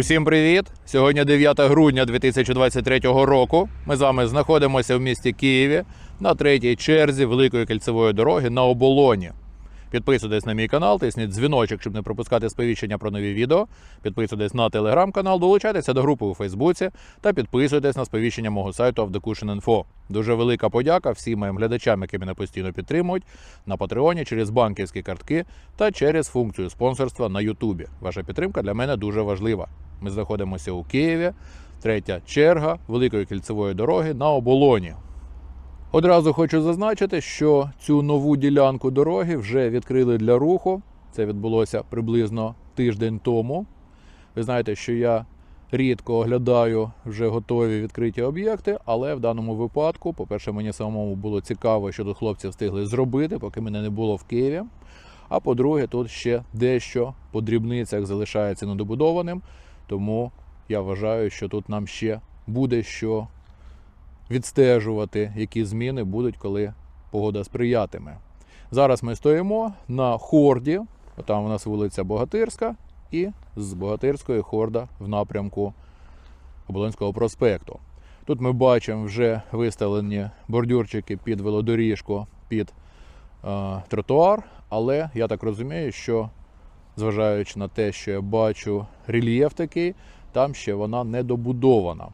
Усім привіт! Сьогодні 9 грудня 2023 року. Ми з вами знаходимося в місті Києві на третій черзі великої кільцевої дороги на оболоні. Підписуйтесь на мій канал, тисніть дзвіночок, щоб не пропускати сповіщення про нові відео. Підписуйтесь на телеграм-канал, долучайтеся до групи у Фейсбуці та підписуйтесь на сповіщення мого сайту Авдокушин.Інфо. Дуже велика подяка всім моїм глядачам, які мене постійно підтримують на Патреоні через банківські картки та через функцію спонсорства на Ютубі. Ваша підтримка для мене дуже важлива. Ми знаходимося у Києві, третя черга великої кільцевої дороги на оболоні. Одразу хочу зазначити, що цю нову ділянку дороги вже відкрили для руху. Це відбулося приблизно тиждень тому. Ви знаєте, що я рідко оглядаю вже готові відкриті об'єкти, але в даному випадку, по-перше, мені самому було цікаво, що тут хлопці встигли зробити, поки мене не було в Києві. А по-друге, тут ще дещо по дрібницях залишається недобудованим, тому я вважаю, що тут нам ще буде що відстежувати, які зміни будуть, коли погода сприятиме. Зараз ми стоїмо на хорді, там у нас вулиця Богатирська, і з Богатирської хорда в напрямку Оболонського проспекту. Тут ми бачимо вже виставлені бордюрчики під велодоріжку, під е, тротуар, але я так розумію, що зважаючи на те, що я бачу рельєф такий, там ще вона не добудована.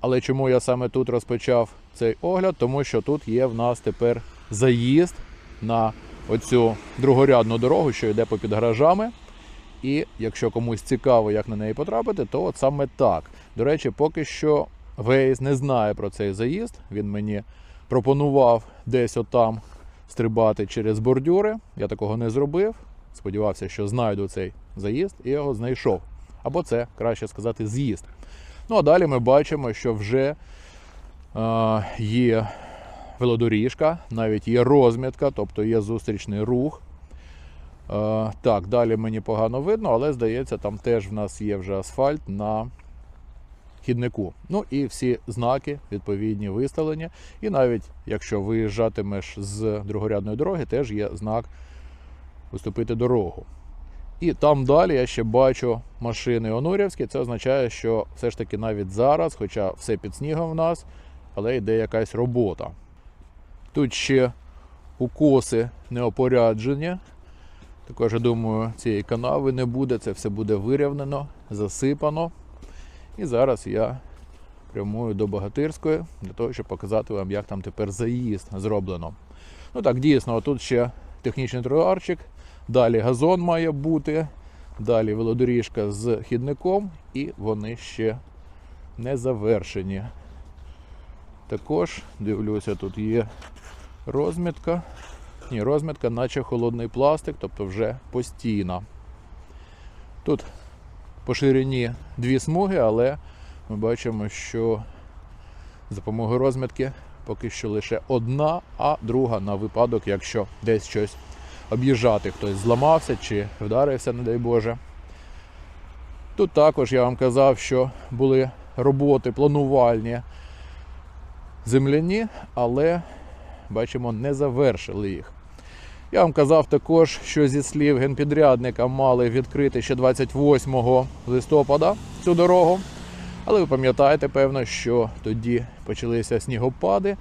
Але чому я саме тут розпочав цей огляд? Тому що тут є в нас тепер заїзд на оцю другорядну дорогу, що йде попід гаражами. І якщо комусь цікаво, як на неї потрапити, то от саме так. До речі, поки що Waze не знає про цей заїзд. Він мені пропонував десь отам стрибати через бордюри. Я такого не зробив. Сподівався, що знайду цей заїзд і його знайшов. Або це краще сказати з'їзд. Ну а далі ми бачимо, що вже е, є велодоріжка, навіть є розмітка, тобто є зустрічний рух. Е, так, далі мені погано видно, але здається, там теж в нас є вже асфальт на хіднику. Ну і всі знаки відповідні виставлені. І навіть якщо виїжджатимеш з другорядної дороги, теж є знак уступити дорогу. І там далі я ще бачу машини Онурівські. Це означає, що все ж таки навіть зараз, хоча все під снігом в нас, але йде якась робота. Тут ще укоси неопорядження. Також, я думаю, цієї канави не буде, це все буде вирівнено, засипано. І зараз я прямую до Богатирської для того, щоб показати вам, як там тепер заїзд зроблено. Ну так, дійсно, тут ще технічний тротуарчик, далі газон має бути, далі велодоріжка з хідником, і вони ще не завершені. Також дивлюся, тут є розмітка. Ні, розмітка, наче холодний пластик, тобто вже постійна. Тут по ширині дві смуги, але ми бачимо, що за допомогою розмітки поки що лише одна, а друга на випадок, якщо десь щось об'їжджати, хтось зламався чи вдарився, не дай Боже. Тут також я вам казав, що були роботи планувальні земляні, але бачимо, не завершили їх. Я вам казав також, що зі слів генпідрядника мали відкрити ще 28 листопада цю дорогу. Але ви пам'ятаєте, певно, що тоді почалися снігопади,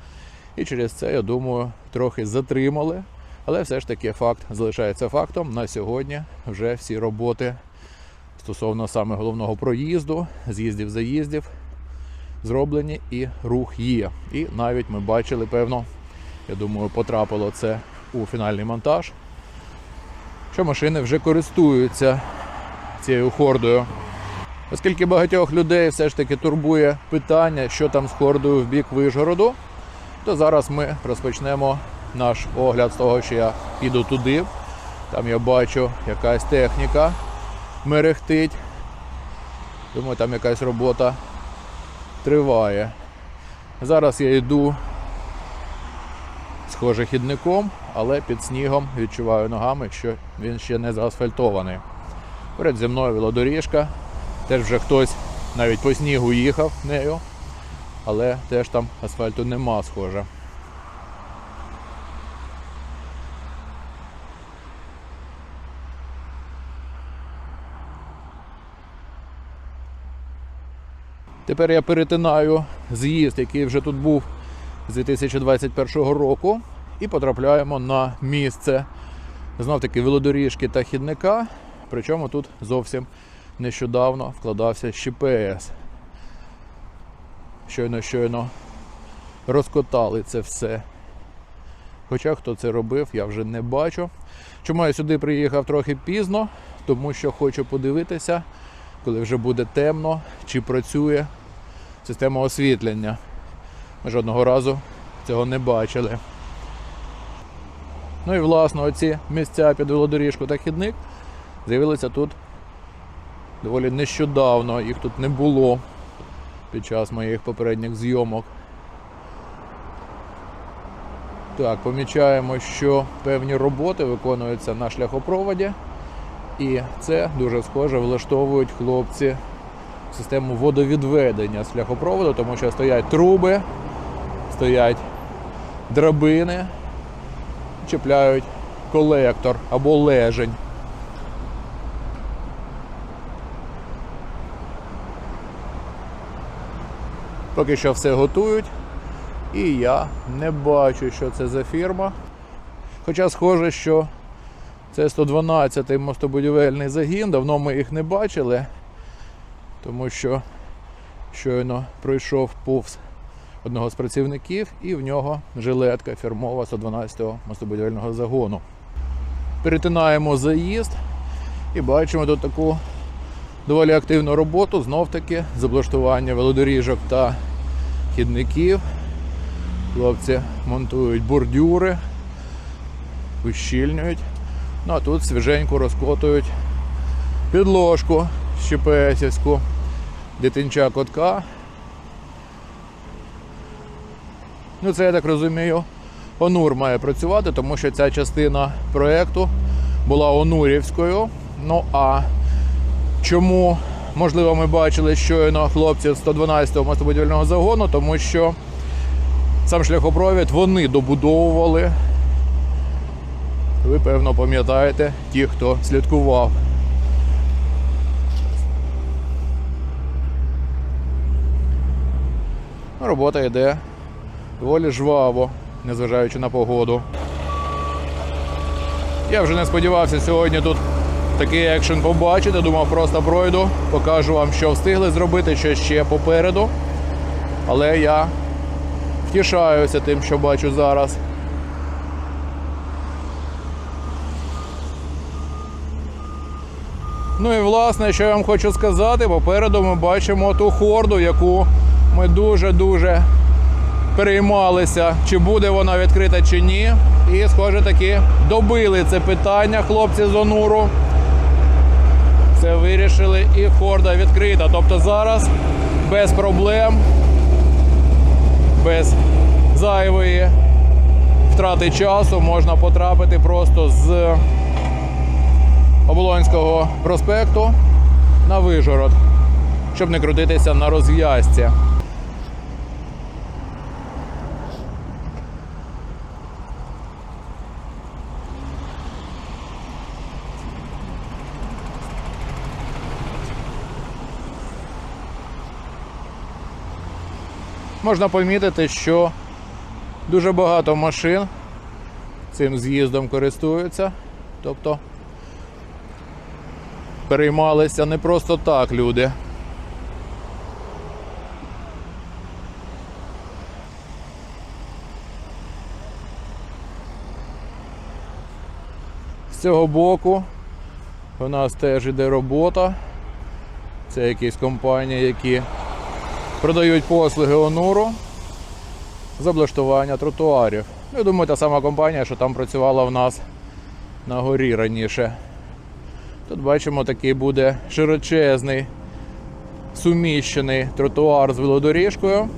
і через це, я думаю, трохи затримали. Але все ж таки факт залишається фактом. На сьогодні вже всі роботи стосовно саме головного проїзду, з'їздів заїздів зроблені і рух є. І навіть ми бачили, певно, я думаю, потрапило це у фінальний монтаж, що машини вже користуються цією хордою. Оскільки багатьох людей все ж таки турбує питання, що там з хордою в бік Вишгороду, то зараз ми розпочнемо наш огляд з того, що я піду туди. Там я бачу якась техніка мерехтить. Думаю, там якась робота триває. Зараз я йду схоже хідником, але під снігом відчуваю ногами, що він ще не заасфальтований. Перед зі мною велодоріжка. Теж вже хтось навіть по снігу їхав нею, але теж там асфальту нема, схоже. Тепер я перетинаю з'їзд, який вже тут був з 2021 року, і потрапляємо на місце знов таки велодоріжки та хідника. Причому тут зовсім нещодавно вкладався ЩПС. Щойно, щойно розкотали це все. Хоча хто це робив, я вже не бачу. Чому я сюди приїхав трохи пізно? Тому що хочу подивитися, коли вже буде темно, чи працює система освітлення. Ми жодного разу цього не бачили. Ну і власне оці місця під велодоріжку та хідник з'явилися тут доволі нещодавно. Їх тут не було під час моїх попередніх зйомок. Так, помічаємо, що певні роботи виконуються на шляхопроводі, і це дуже схоже влаштовують хлопці систему водовідведення з шляхопроводу, тому що стоять труби, стоять драбини, чіпляють колектор або лежень. Поки що все готують. І я не бачу, що це за фірма. Хоча схоже, що це 112-й мостобудівельний загін, давно ми їх не бачили, тому що щойно пройшов повз одного з працівників і в нього жилетка фірмова 112-го мостобудівельного загону. Перетинаємо заїзд і бачимо тут таку доволі активну роботу, знов таки з облаштування велодоріжок та хідників. Хлопці монтують бордюри, ущільнюють. Ну а тут свіженько розкотують підложку щепесівську, дитинча котка. Ну це я так розумію, Онур має працювати, тому що ця частина проєкту була Онурівською. Ну а чому, можливо, ми бачили щойно хлопців 112-го мостобудівельного загону, тому що Сам шляхопровід вони добудовували. Ви, певно, пам'ятаєте ті, хто слідкував. Робота йде доволі жваво, незважаючи на погоду. Я вже не сподівався сьогодні тут такий екшен побачити. Думав, просто пройду, покажу вам, що встигли зробити, що ще попереду. Але я Втішаюся тим, що бачу зараз. Ну і власне, що я вам хочу сказати, попереду ми бачимо ту хорду, яку ми дуже-дуже переймалися, чи буде вона відкрита чи ні. І, схоже, таки добили це питання хлопці з Онуру. Це вирішили і хорда відкрита. Тобто зараз без проблем без зайвої втрати часу можна потрапити просто з Оболонського проспекту на Вижгород, щоб не крутитися на розв'язці. можна помітити, що дуже багато машин цим з'їздом користуються. Тобто переймалися не просто так люди. З цього боку у нас теж іде робота. Це якісь компанії, які продають послуги Онуру з облаштування тротуарів. Ну, Я думаю, та сама компанія, що там працювала в нас на горі раніше. Тут бачимо, такий буде широчезний суміщений тротуар з велодоріжкою.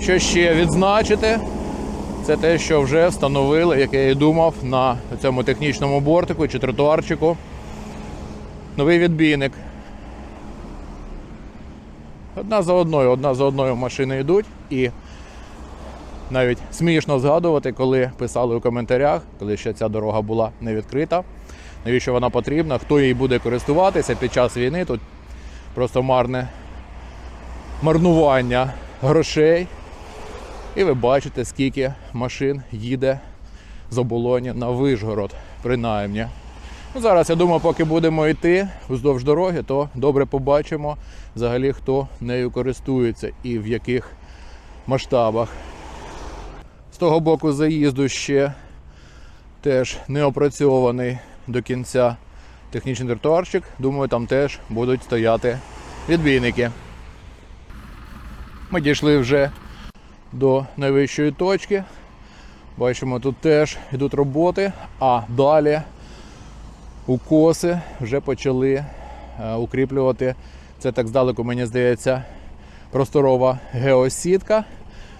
Що ще відзначити, це те, що вже встановили, як я і думав, на цьому технічному бортику чи тротуарчику. Новий відбійник. Одна за одною, одна за одною машини йдуть. І навіть смішно згадувати, коли писали у коментарях, коли ще ця дорога була не відкрита, навіщо вона потрібна, хто їй буде користуватися під час війни. Тут просто марне марнування грошей. І ви бачите, скільки машин їде з оболоні на Вишгород, принаймні. Ну, зараз, я думаю, поки будемо йти вздовж дороги, то добре побачимо взагалі, хто нею користується і в яких масштабах. З того боку заїзду ще теж не опрацьований до кінця технічний тротуарчик. Думаю, там теж будуть стояти відбійники. Ми дійшли вже до найвищої точки. Бачимо, тут теж йдуть роботи, а далі укоси вже почали е, укріплювати. Це так здалеку, мені здається, просторова геосітка.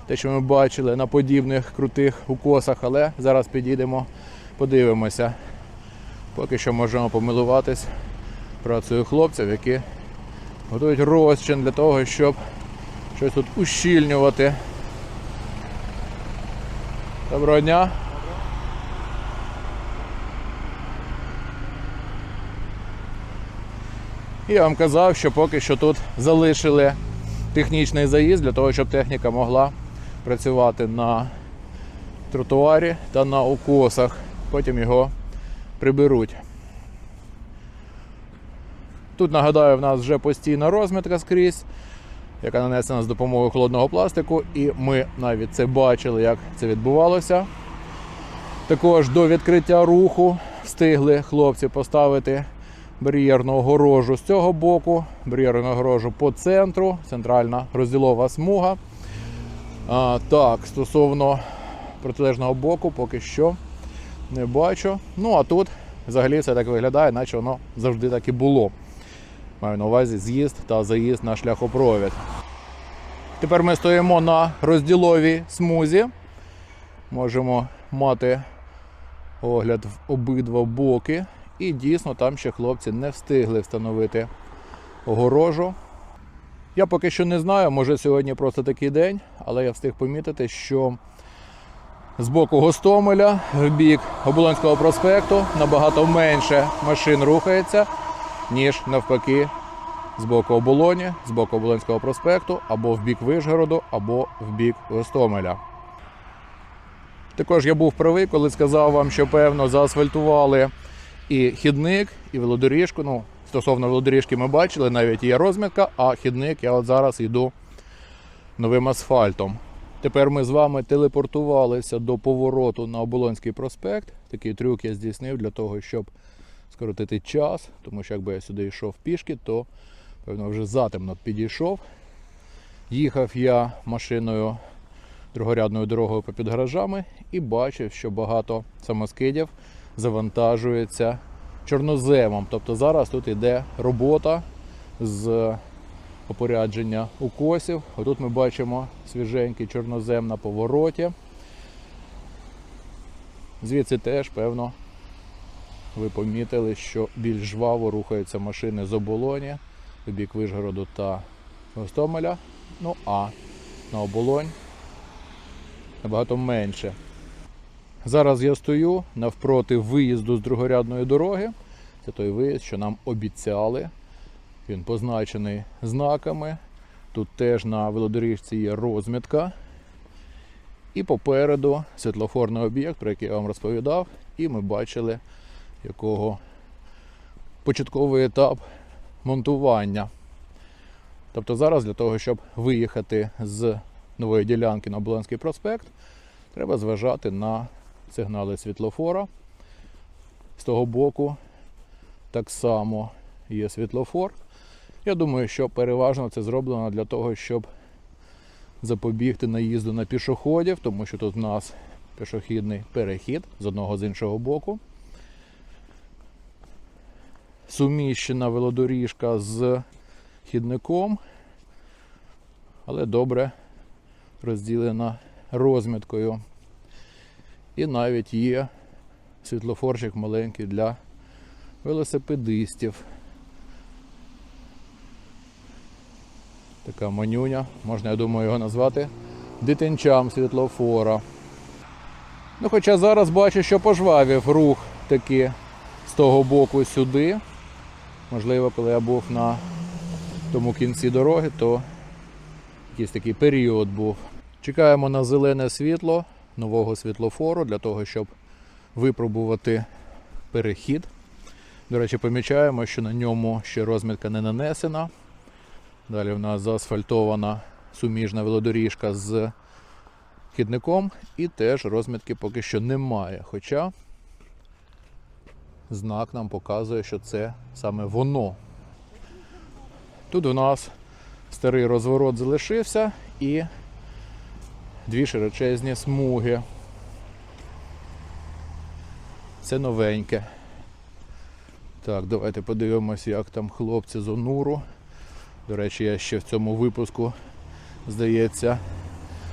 Те, що ми бачили на подібних крутих укосах, але зараз підійдемо, подивимося. Поки що можемо помилуватись працею хлопців, які готують розчин для того, щоб щось тут ущільнювати. Доброго дня. Я вам казав, що поки що тут залишили технічний заїзд для того, щоб техніка могла працювати на тротуарі та на укосах. Потім його приберуть. Тут, нагадаю, в нас вже постійна розмітка скрізь, яка нанесена з допомогою холодного пластику, і ми навіть це бачили, як це відбувалося. Також до відкриття руху встигли хлопці поставити бар'єрну огорожу з цього боку, бар'єрну огорожу по центру, центральна розділова смуга. А, так, стосовно протилежного боку, поки що не бачу. Ну а тут взагалі все так виглядає, наче воно завжди так і було. Маю на увазі з'їзд та заїзд на шляхопровід. Тепер ми стоїмо на розділовій смузі. Можемо мати огляд в обидва боки. І дійсно там ще хлопці не встигли встановити огорожу. Я поки що не знаю, може сьогодні просто такий день, але я встиг помітити, що з боку Гостомеля в бік Оболонського проспекту набагато менше машин рухається, ніж навпаки з боку Оболоні, з боку Оболонського проспекту, або в бік Вишгороду, або в бік Гостомеля. Також я був правий, коли сказав вам, що певно заасфальтували і хідник, і велодоріжку. Ну, стосовно велодоріжки ми бачили, навіть є розмітка, а хідник я от зараз йду новим асфальтом. Тепер ми з вами телепортувалися до повороту на Оболонський проспект. Такий трюк я здійснив для того, щоб скоротити час, тому що якби я сюди йшов пішки, то певно вже затемно підійшов. Їхав я машиною другорядною дорогою попід гаражами і бачив, що багато самоскидів завантажується чорноземом. Тобто зараз тут йде робота з опорядження укосів. Отут ми бачимо свіженький чорнозем на повороті. Звідси теж, певно, ви помітили, що більш жваво рухаються машини з оболоні в бік Вишгороду та Гостомеля. Ну а на оболонь набагато менше. Зараз я стою навпроти виїзду з другорядної дороги. Це той виїзд, що нам обіцяли. Він позначений знаками. Тут теж на велодоріжці є розмітка. І попереду світлофорний об'єкт, про який я вам розповідав, і ми бачили, якого початковий етап монтування. Тобто зараз для того, щоб виїхати з нової ділянки на Оболонський проспект, треба зважати на сигнали світлофора. З того боку так само є світлофор. Я думаю, що переважно це зроблено для того, щоб запобігти наїзду на пішоходів, тому що тут в нас пішохідний перехід з одного з іншого боку. Суміщена велодоріжка з хідником, але добре розділена розміткою. І навіть є світлофорчик маленький для велосипедистів. Така манюня, можна, я думаю, його назвати дитинчам світлофора. Ну, Хоча зараз бачу, що пожвавів рух таки з того боку сюди. Можливо, коли я був на тому кінці дороги, то якийсь такий період був. Чекаємо на зелене світло нового світлофору для того, щоб випробувати перехід. До речі, помічаємо, що на ньому ще розмітка не нанесена. Далі в нас заасфальтована суміжна велодоріжка з хідником, і теж розмітки поки що немає. Хоча знак нам показує, що це саме воно. Тут у нас старий розворот залишився і дві широчезні смуги. Це новеньке. Так, давайте подивимося, як там хлопці з Онуру. До речі, я ще в цьому випуску, здається,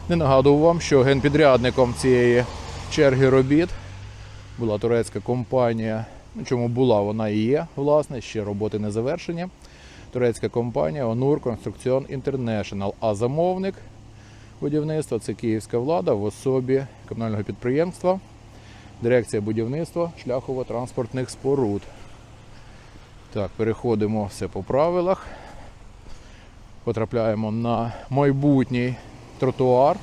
не нагадував вам, що генпідрядником цієї черги робіт була турецька компанія. Ну, чому була, вона і є, власне, ще роботи не завершені. Турецька компанія Onur Construction International, а замовник будівництва це київська влада в особі комунального підприємства, дирекція будівництва шляхово-транспортних споруд. Так, переходимо все по правилах. Потрапляємо на майбутній тротуар.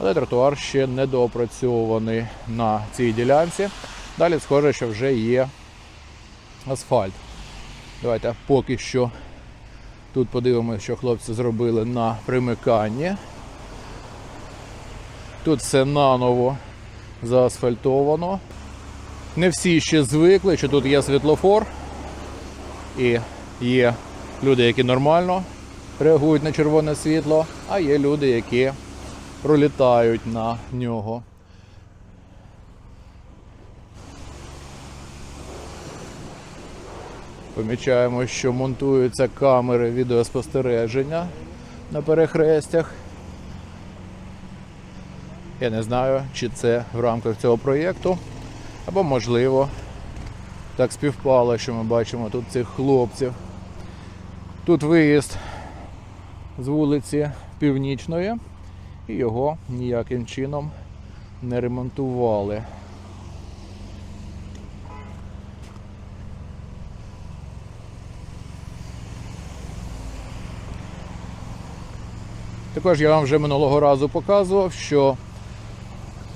Але тротуар ще не доопрацьований на цій ділянці. Далі схоже, що вже є асфальт. Давайте поки що тут подивимося, що хлопці зробили на примиканні. Тут все наново заасфальтовано. Не всі ще звикли, що тут є світлофор. І є люди, які нормально реагують на червоне світло, а є люди, які пролітають на нього. Помічаємо, що монтуються камери відеоспостереження на перехрестях. Я не знаю, чи це в рамках цього проєкту, або можливо так співпало, що ми бачимо тут цих хлопців. Тут виїзд з вулиці Північної, і його ніяким чином не ремонтували. Також я вам вже минулого разу показував, що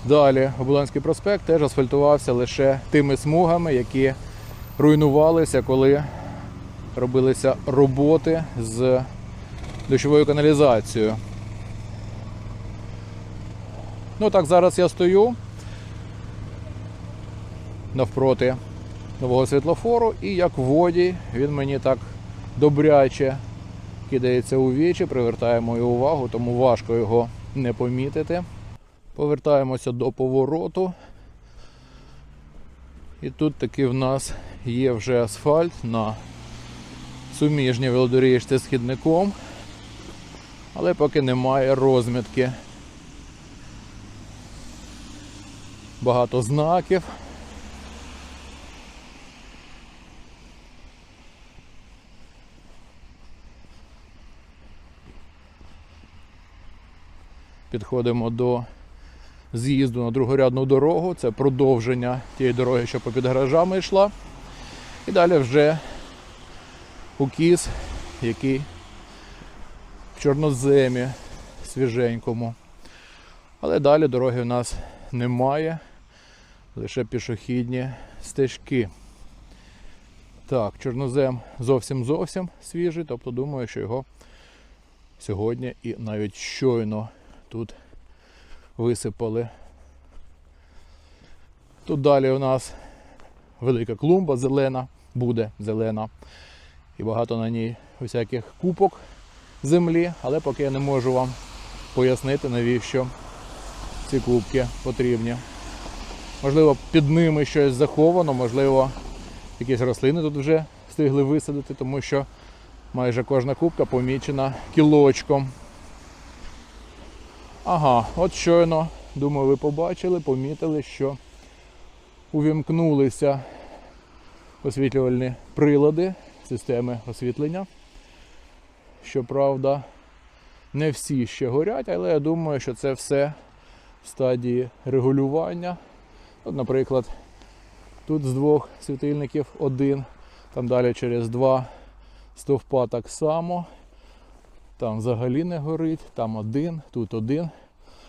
далі Оболонський проспект теж асфальтувався лише тими смугами, які руйнувалися, коли робилися роботи з дощовою каналізацією. Ну так, зараз я стою навпроти нового світлофору, і як водій він мені так добряче кидається у вічі, привертає мою увагу, тому важко його не помітити. Повертаємося до повороту. І тут таки в нас є вже асфальт на суміжній велодоріжці з хідником, але поки немає розмітки. Багато знаків. Підходимо до з'їзду на другорядну дорогу. Це продовження тієї дороги, що попід гаражами йшла. І далі вже укіс, який в чорноземі свіженькому. Але далі дороги в нас немає, лише пішохідні стежки. Так, чорнозем зовсім зовсім свіжий, тобто думаю, що його сьогодні і навіть щойно тут висипали. Тут далі у нас велика клумба зелена, буде зелена. І багато на ній усяких купок землі, але поки я не можу вам пояснити, навіщо ці кубки потрібні. Можливо, під ними щось заховано, можливо, якісь рослини тут вже встигли висадити, тому що майже кожна кубка помічена кілочком. Ага, от щойно, думаю, ви побачили, помітили, що увімкнулися освітлювальні прилади системи освітлення. Щоправда, не всі ще горять, але я думаю, що це все в стадії регулювання. От, наприклад, тут з двох світильників один, там далі через два Стовпа так само. Там взагалі не горить, там один, тут один.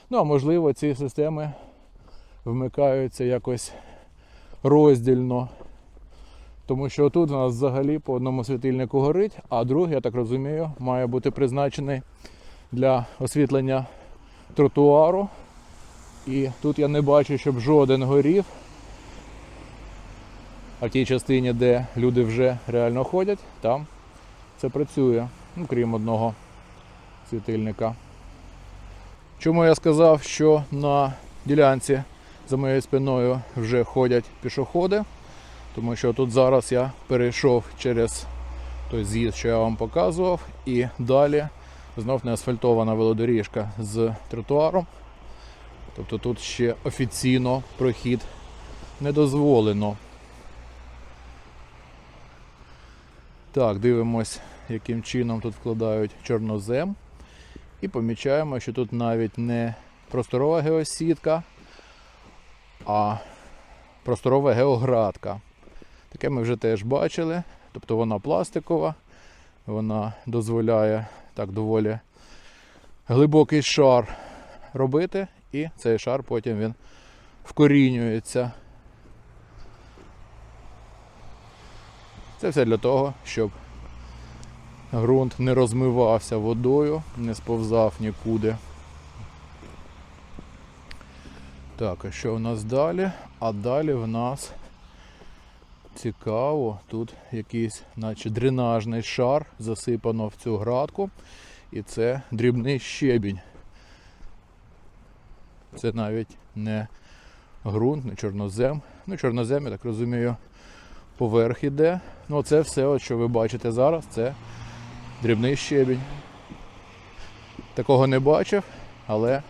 Ну, а можливо, ці системи вмикаються якось роздільно. Тому що тут у нас взагалі по одному світильнику горить, а другий, я так розумію, має бути призначений для освітлення тротуару. І тут я не бачу, щоб жоден горів. А в тій частині, де люди вже реально ходять, там це працює, ну, крім одного світильника. Чому я сказав, що на ділянці за моєю спиною вже ходять пішоходи? Тому що тут зараз я перейшов через той з'їзд, що я вам показував, і далі знов не асфальтована велодоріжка з тротуаром. Тобто тут ще офіційно прохід не дозволено. Так, дивимось, яким чином тут вкладають чорнозем. І помічаємо, що тут навіть не просторова геосітка, а просторова геоградка. Таке ми вже теж бачили. Тобто вона пластикова, вона дозволяє так доволі глибокий шар робити, і цей шар потім він вкорінюється. Це все для того, щоб ґрунт не розмивався водою, не сповзав нікуди. Так, а що у нас далі? А далі в нас цікаво, тут якийсь, наче дренажний шар засипано в цю градку, і це дрібний щебінь. Це навіть не ґрунт, не чорнозем. Ну, чорнозем, я так розумію, поверх іде. Ну, це все, от, що ви бачите зараз, це дрібний щебінь. Такого не бачив, але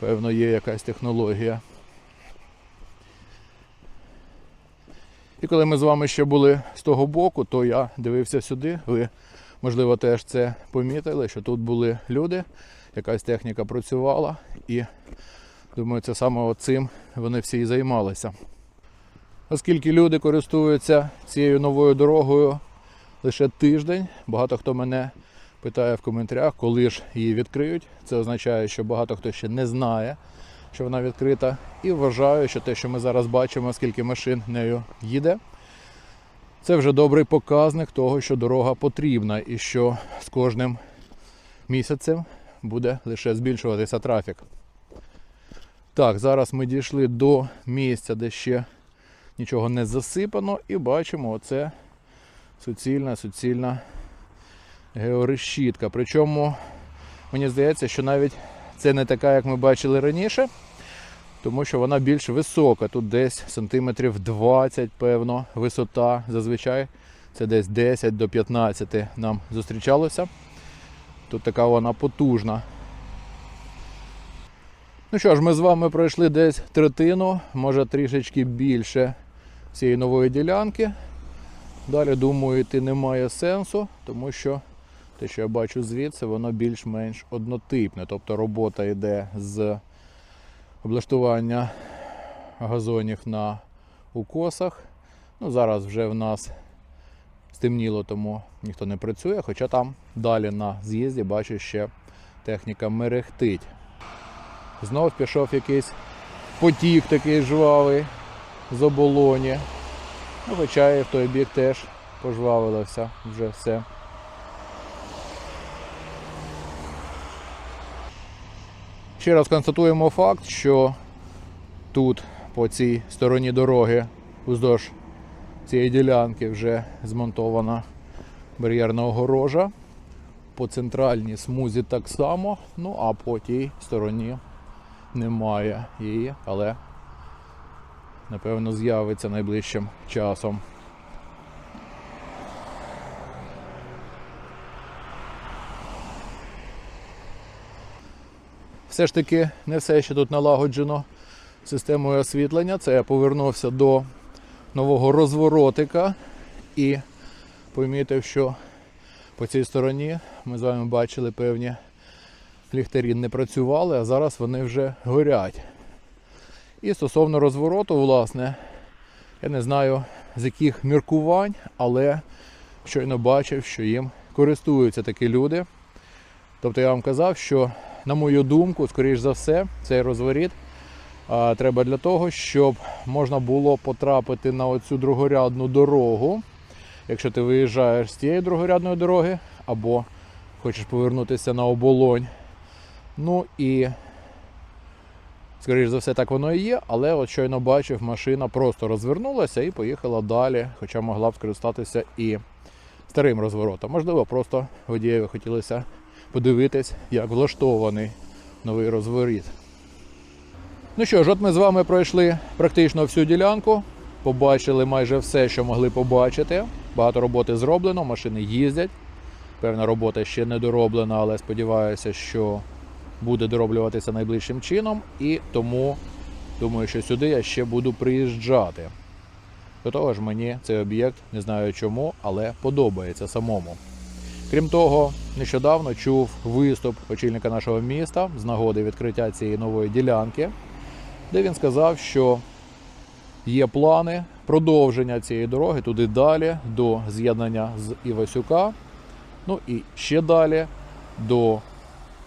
певно є якась технологія. І коли ми з вами ще були з того боку, то я дивився сюди. Ви, можливо, теж це помітили, що тут були люди, якась техніка працювала, і думаю, це саме цим вони всі і займалися. Оскільки люди користуються цією новою дорогою лише тиждень, багато хто мене питає в коментарях, коли ж її відкриють. Це означає, що багато хто ще не знає, що вона відкрита, і вважаю, що те, що ми зараз бачимо, скільки машин нею їде, це вже добрий показник того, що дорога потрібна і що з кожним місяцем буде лише збільшуватися трафік. Так, зараз ми дійшли до місця, де ще нічого не засипано, і бачимо оце суцільна, суцільна георешітка. Причому мені здається, що навіть це не така, як ми бачили раніше, тому що вона більш висока. Тут десь сантиметрів 20, певно, висота. Зазвичай це десь 10 до 15 нам зустрічалося. Тут така вона потужна. Ну що ж, ми з вами пройшли десь третину, може трішечки більше цієї нової ділянки. Далі, думаю, йти немає сенсу, тому що те, що я бачу звідси, воно більш-менш однотипне. Тобто робота йде з облаштування газонів на укосах. Ну, Зараз вже в нас стемніло, тому ніхто не працює, хоча там далі на з'їзді бачу, ще техніка мерехтить. Знов пішов якийсь потік такий жвавий з оболоні. Ну, хоча і в той бік теж пожвавилося вже все. Ще раз констатуємо факт, що тут по цій стороні дороги уздовж цієї ділянки вже змонтована бар'єрна огорожа. По центральній смузі так само, ну а по тій стороні немає її, але напевно з'явиться найближчим часом. Все ж таки не все ще тут налагоджено системою освітлення. Це я повернувся до нового розворотика і помітив, що по цій стороні ми з вами бачили певні ліхтарі не працювали, а зараз вони вже горять. І стосовно розвороту, власне, я не знаю з яких міркувань, але щойно бачив, що їм користуються такі люди. Тобто я вам казав, що, на мою думку, скоріш за все, цей розворіт а, треба для того, щоб можна було потрапити на оцю другорядну дорогу. Якщо ти виїжджаєш з цієї другорядної дороги, або хочеш повернутися на оболонь. Ну і, скоріш за все, так воно і є, але от щойно бачив, машина просто розвернулася і поїхала далі, хоча могла б скористатися і старим розворотом. Можливо, просто водієві хотілося подивитись, як влаштований новий розворіт. Ну що ж, от ми з вами пройшли практично всю ділянку, побачили майже все, що могли побачити. Багато роботи зроблено, машини їздять. Певна робота ще не дороблена, але сподіваюся, що буде дороблюватися найближчим чином. І тому думаю, що сюди я ще буду приїжджати. До того ж, мені цей об'єкт не знаю чому, але подобається самому. Крім того, нещодавно чув виступ очільника нашого міста з нагоди відкриття цієї нової ділянки, де він сказав, що є плани продовження цієї дороги туди далі до з'єднання з Івасюка. Ну і ще далі до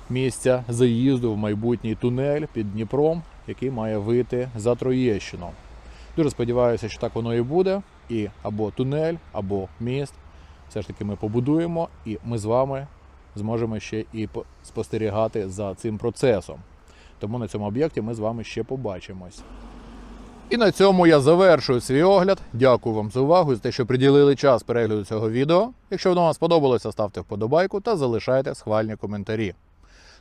місця заїзду в майбутній тунель під Дніпром, який має вийти за Троєщину. Дуже сподіваюся, що так воно і буде. І або тунель, або міст. Все ж таки ми побудуємо, і ми з вами зможемо ще і спостерігати за цим процесом. Тому на цьому об'єкті ми з вами ще побачимось. І на цьому я завершую свій огляд. Дякую вам за увагу за те, що приділили час перегляду цього відео. Якщо воно вам сподобалося, ставте вподобайку та залишайте схвальні коментарі.